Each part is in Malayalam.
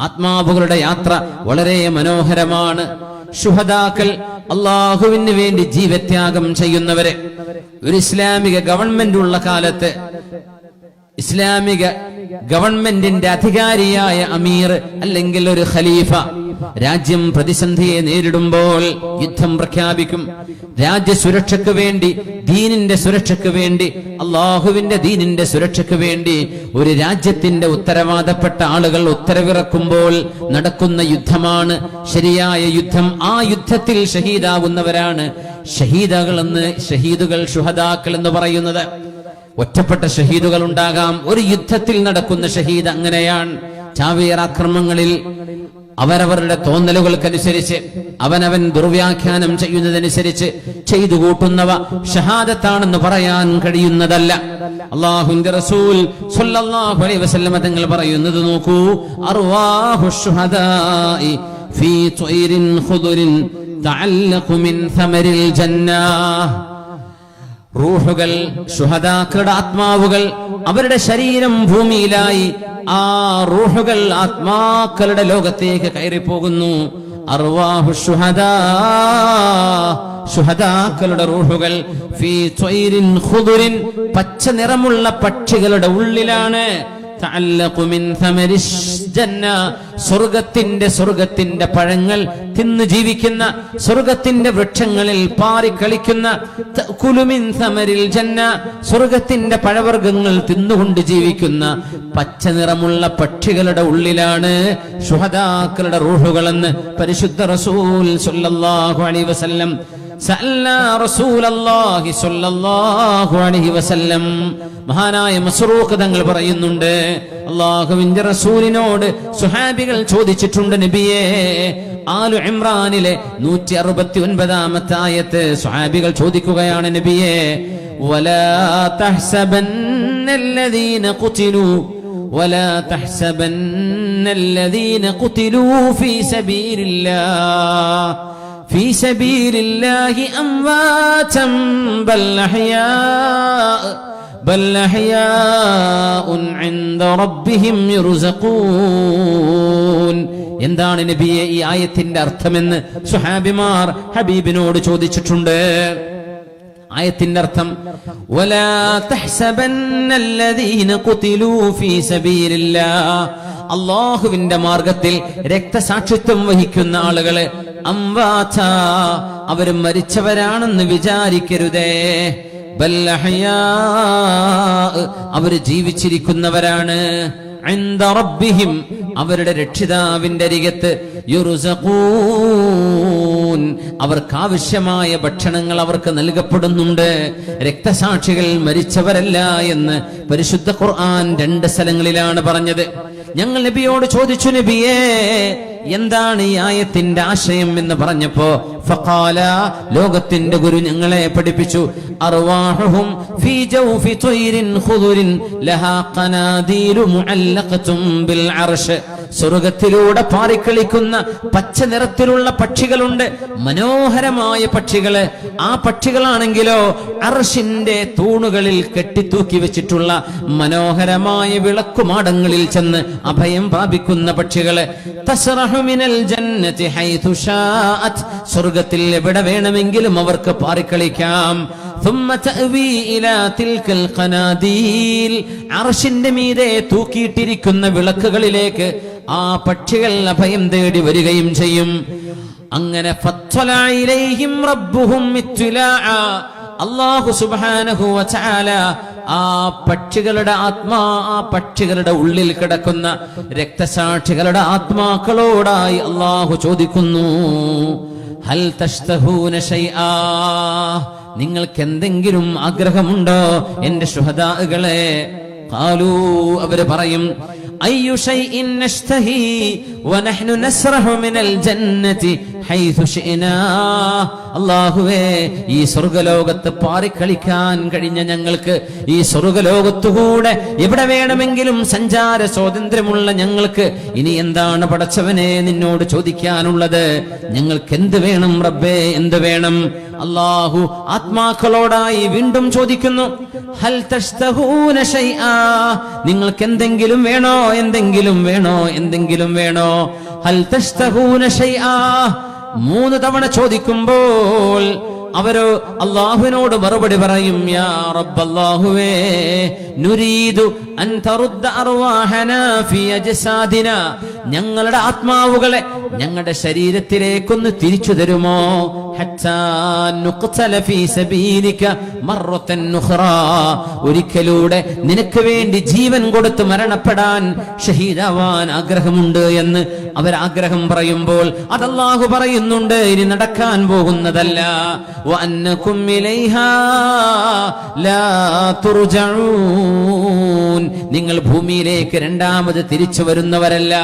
ആത്മാവുകളുടെ യാത്ര വളരെ മനോഹരമാണ്. ശുഹദാക്കൾ അള്ളാഹുവിന് വേണ്ടി ജീവത്യാഗം ചെയ്യുന്നവരെ. ഒരു ഇസ്ലാമിക ഗവൺമെന്റ് ഉള്ള കാലത്ത് ഇസ്ലാമിക ഗവൺമെന്റിന്റെ അധികാരിയായ അമീർ അല്ലെങ്കിൽ ഒരു ഖലീഫ രാജ്യം പ്രതിസന്ധിയെ നേരിടുമ്പോൾ യുദ്ധം പ്രഖ്യാപിക്കും. രാജ്യസുരക്ഷയ്ക്ക് വേണ്ടി ദീനിന്റെ സുരക്ഷയ്ക്ക് വേണ്ടി അള്ളാഹുവിന്റെ ദീനിന്റെ സുരക്ഷയ്ക്ക് വേണ്ടി ഒരു രാജ്യത്തിന്റെ ഉത്തരവാദപ്പെട്ട ആളുകൾ ഉത്തരവിറക്കുമ്പോൾ നടക്കുന്ന യുദ്ധമാണ് ശരിയായ യുദ്ധം. ആ യുദ്ധത്തിൽ ഷഹീദാകുന്നവരാണ് ഷഹീദകൾ എന്ന് ഷഹീദുകൾ ഷുഹദാക്കൾ എന്ന് പറയുന്നത്. ഒറ്റപ്പെട്ട ഷഹീദുകൾ ഉണ്ടാകാം. ഒരു യുദ്ധത്തിൽ നടക്കുന്ന ഷഹീദ് അങ്ങനെയാണ്. ചാവേർ ആക്രമണങ്ങളിൽ അവരവരുടെ തോന്നലുകൾക്കനുസരിച്ച് അവനവൻ ദുർവ്യാഖ്യാനം ചെയ്യുന്നതനുസരിച്ച് ചെയ്തു കൂട്ടുന്നവ ഷഹാദത്താണെന്ന് പറയാൻ കഴിയുന്നതല്ല. അള്ളാഹുന്റെ റസൂൽ സ്വല്ലല്ലാഹു അലൈഹി വസല്ലമ തങ്ങൾ പറയുന്നത് നോക്കൂ അർവാഹു ശുഹദാഇ ഫീ ത്വയ്രിൻ ഖുദുരിൻ തഅല്ലഖു മിൻ സമരിൽ ജന്നാഹ് റൂഹുകൾ ശുഹദാക്കളുടെ ആത്മാവുകൾ അവരുടെ ശരീരം ഭൂമിയിലായി ആ റൂഹുകൾ ആത്മാക്കളുടെ ലോകത്തേക്ക് കയറിപ്പോകുന്നു. അർവാഹു ശുഹദാ ശുഹദാക്കളുടെ റൂഹുകൾ ഫീ ഖുദുരിൻ പച്ച നിറമുള്ള പക്ഷികളുടെ ഉള്ളിലാണ്. സ്വർഗത്തിന്റെ സ്വർഗത്തിന്റെ പഴങ്ങൾ തിന്ന് ജീവിക്കുന്ന സ്വർഗത്തിന്റെ വൃക്ഷങ്ങളിൽ പാറിക്കളിക്കുന്ന കുലുമിൻ മിൻ സമരിൽ ജന്ന. സ്വർഗത്തിന്റെ പഴവർഗങ്ങൾ തിന്നുകൊണ്ട് ജീവിക്കുന്ന പച്ച നിറമുള്ള പക്ഷികളുടെ ഉള്ളിലാണ് ശുഹദാക്കളുടെ റൂഹുകളെന്ന് പരിശുദ്ധ റസൂൽ സുല്ലാഹു അലൈഹി വസല്ലം സഅൽനാ റസൂലല്ലാഹി സ്വല്ലല്ലാഹു അലൈഹി വസല്ലം മഹാനായ മസ്റൂഖ് തങ്ങൾ പറയുന്നുണ്ട് അള്ളാഹുവിന്റെ റസൂലിനോട് സുഹാബികൾ ചോദിച്ചിട്ടുണ്ട് നബിയേ ആലു ഇമ്രാനിലെ നൂറ്റി അറുപത്തി ഒൻപതാമത്തെ ആയത്ത് സുഹാബികൾ ചോദിക്കുകയാണ് നബിയേ വലാ തഹ്സബന്നല്ലദീന ഖുതിലൂ ولا تحسبن الذين قتلوا في سبيل الله في سبيل الله أمواتا بل أحياء بل أحياء عند ربهم يرزقون എന്താണ് നബിയെ ഈ ആയത്തിന്റെ അർത്ഥമെന്ന് സുഹാബിമാർ ഹബീബിനോട് ചോദിച്ചിട്ടുണ്ട് ആയത്തിന്റെ അർത്ഥം വലാ തഹ്സബന്നല്ലദീന ഖുതിലൂ ഫീ സബീലില്ലാഹ് അള്ളാഹുവിന്റെ മാർഗത്തിൽ രക്തസാക്ഷിത്വം വഹിക്കുന്ന ആളുകള് അംവാച അവർ മരിച്ചവരാണെന്ന് വിചാരിക്കരുതേ. അവർ ജീവിച്ചിരിക്കുന്നവരാണ്. അവരുടെ രക്ഷിതാവിന്റെ അരികത്ത് യുറുസൂ അവർക്കാവശ്യമായ ഭക്ഷണങ്ങൾ അവർക്ക് നൽകപ്പെടുന്നുണ്ട്. രക്തസാക്ഷികൾ മരിച്ചവരല്ല എന്ന് പരിശുദ്ധ ഖുർആൻ രണ്ട് സ്ഥലങ്ങളിലാണ് പറഞ്ഞത്. ഞങ്ങൾ നബിയോട് ചോദിച്ചു നബിയേ എന്താണ് ഈ ആയത്തിന്റെ ആശയം? എന്ന് പറഞ്ഞപ്പോ ഫഖാല ലോകത്തിന്റെ ഗുരു ഞങ്ങളെ പഠിപ്പിച്ചു. അർവാഹുഹും ഫീ ജൗഫി ത്വയ്രിൻ ഖുദുരിൻ ലഹാ ഖനാദീരു മുഅല്ലഖതും ബിൽ അർശ്. സ്വർഗത്തിലൂടെ പാറിക്കളിക്കുന്ന പച്ച നിറത്തിലുള്ള പക്ഷികളുണ്ട്. മനോഹരമായ പക്ഷികൾ. ആ പക്ഷികളാണെങ്കിലോ അർഷിന്റെ തൂണുകളിൽ കെട്ടിത്തൂക്കി വെച്ചിട്ടുള്ള മനോഹരമായ വിളക്കുമാടങ്ങളിൽ ചെന്ന് അഭയം പ്രാപിക്കുന്ന പക്ഷികൾ. സ്വർഗത്തിൽ എവിടെ വേണമെങ്കിലും അവർക്ക് പാറിക്കളിക്കാം. അർഷിന്റെ മീതെ തൂക്കിയിട്ടിരിക്കുന്ന വിളക്കുകളിലേക്ക് ആ പക്ഷികൾ അഭയം തേടി വരികയും ചെയ്യും. അങ്ങനെ അള്ളാഹു സുബ്ഹാനഹു വതആല ആ പക്ഷികളുടെ ആത്മാ ആ പക്ഷികളുടെ ഉള്ളിൽ കിടക്കുന്ന രക്തസാക്ഷികളുടെ ആത്മാക്കളോടായി അള്ളാഹു ചോദിക്കുന്നു ഹൽ തഷ്തഹൂന ഷൈആ? നിങ്ങൾക്ക് എന്തെങ്കിലും ആഗ്രഹമുണ്ടോ എന്റെ ശുഹദാകളെ? കാലൂ അവർ പറയും അയ്യു شيء نشتهي ونحن نسرح മിനൽ ജന്നതി حيث شئنا അല്ലാഹുവേ ഈ സ്വർഗലോകത്ത് പാറിക്കളിക്കാൻ കഴിഞ്ഞ ഞങ്ങൾക്ക് ഈ സ്വർഗലോകത്തുകൂടെ എവിടെ വേണമെങ്കിലും സഞ്ചാര സ്വാതന്ത്ര്യമുള്ള ഞങ്ങൾക്ക് ഇനി എന്താണ് പടച്ചവനെ നിന്നോട് ചോദിക്കാനുള്ളത്? ഞങ്ങൾക്ക് എന്ത് വേണം റബ്ബേ? എന്ത് വേണം? അള്ളാഹു ആത്മാക്കളോടായി വീണ്ടും ചോദിക്കുന്നു ഹൽ നിങ്ങൾക്ക് എന്തെങ്കിലും വേണോ എന്തെങ്കിലും വേണോ എന്തെങ്കിലും വേണോ? ഹൽ മൂന്ന് തവണ ചോദിക്കുമ്പോൾ അവർ അള്ളാഹുവിനോട് മറുപടി പറയും യാ റബ്ബല്ലാഹുവേ നുരീദു അൻ തറുദ്ദ അർവാഹനാ ഫി അജ്സാദിന. ഞങ്ങളുടെ ആത്മാവുകളെ ഞങ്ങളുടെ ശരീരത്തിലേക്കൊന്ന് തിരിച്ചു തരുമോ? ഒരിക്കലൂടെ നിനക്ക് വേണ്ടി ജീവൻ കൊടുത്ത് മരണപ്പെടാൻ ഷഹീദാവാൻ ആഗ്രഹമുണ്ട് എന്ന് അവർ ആഗ്രഹം പറയുമ്പോൾ അതല്ലാഹു പറയുന്നുണ്ട് ഇനി നടക്കാൻ പോകുന്നതല്ല. ലാ തുർജഊ. നിങ്ങൾ ഭൂമിയിലേക്ക് രണ്ടാമത് തിരിച്ചു വരുന്നവരല്ല.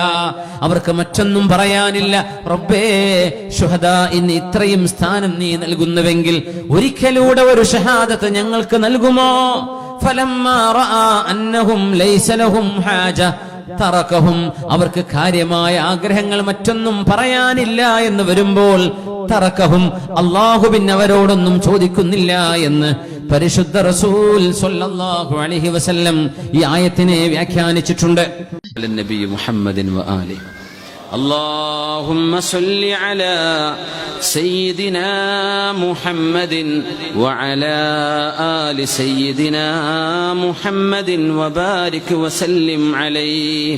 അവർക്ക് മറ്റൊന്നും പറയാനില്ല. റബ്ബേ ഷുഹദ ഇന്ന് ഇത്രയും സ്ഥാനം നീ നൽകുന്നുവെങ്കിൽ ഒരിക്കലൂടെ ഒരു ഷഹാദത്ത് ഞങ്ങൾക്ക് നൽകുമോ? തറക്കഹും. അവർക്ക് കാര്യമായ ആഗ്രഹങ്ങൾ മറ്റൊന്നും പറയാനില്ല എന്ന് വരുമ്പോൾ തറക്കഹും. അള്ളാഹുബിൻ അവരോടൊന്നും ചോദിക്കുന്നില്ല എന്ന് പരിശുദ്ധ റസൂൽ സല്ലല്ലാഹു അലൈഹി വസല്ലം ഈ ആയത്തിനെ വ്യാഖ്യാനിച്ചിട്ടുണ്ട് നബി മുഹമ്മദിൻ വആലി اللهم صل على سيدنا محمد وعلى آل سيدنا محمد وبارك وسلم عليه